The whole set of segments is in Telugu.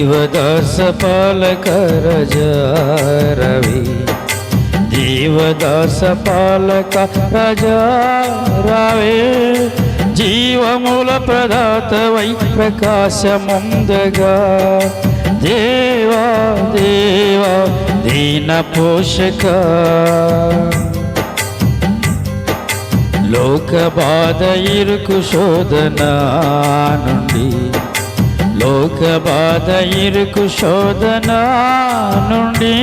దేవదాస పాలక రవి. దేవదాస పాలక రజా రావే. జీవముల ప్రదాతవై ప్రకాశముందగా. దేవా దేవా దీన పోషక. లోక బాధ ఇరుకు శోధనా నుండి లోక బాధ ఇరుకు శోధన నుండి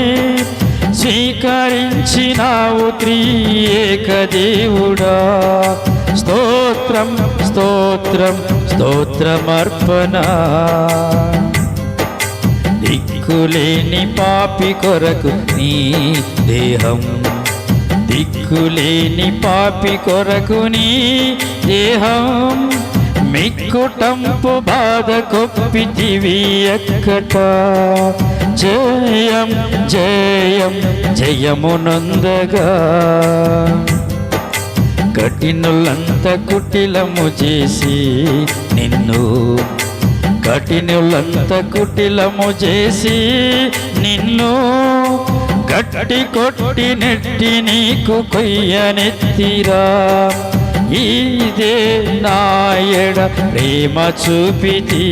స్వీకరించినావు త్రీ ఏక దేవుడా. స్తోత్రం స్తోత్రం స్తోత్రమర్పణ. దిక్కులేని పాపి కొరకు నీ దేహం. దిక్కులేని పాపి కొరకు నీ దేహం. కుటంపు బాధ కొప్పితివి ఎక్కట? జయం జయం జయమునందగా కఠినులంత కుటిలము చేసి నిన్ను కఠినులంత కుటిలము చేసి నిన్ను గట్టి కొట్టి నెట్టి నీకు కొయ్యనెత్తిరా ఇదే నాయడ ప్రేమ చూపితి.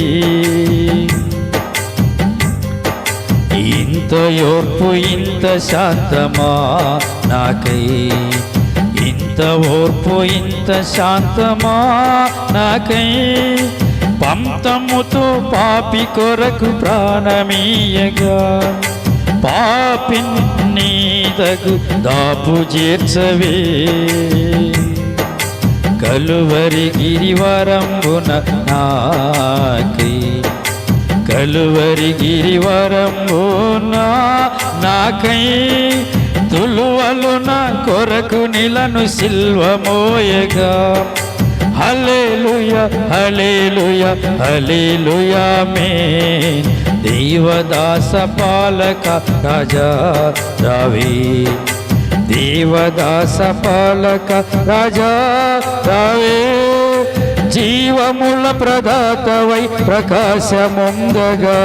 ఇంత ఓర్పు ఇంత శాంతమా నాకై? ఇంత ఓర్పు ఇంత శాంతమా నాకై? పంతముతో పాపి కొరకు ప్రాణమీయగా పాపి నీదగు దాపు చేర్చవే. కలువరి గిరివరంబున నాకి. కలువరి గిరివరంబున నాకై తులువలు నా కొరకు నిలను సిల్వమోయగా. హలేలుయ హలేలుయ హలేలుయా మే. దేవదాస పాలక రాజా రావే. దేవదాస పాలక రాజా రావే. జీవముల ప్రదాతవై ప్రకాశముందగా.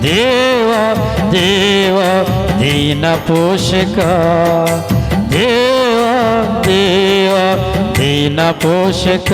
దేవా దేవా దీన పోషక. దేవా దేవా దీన పోషక.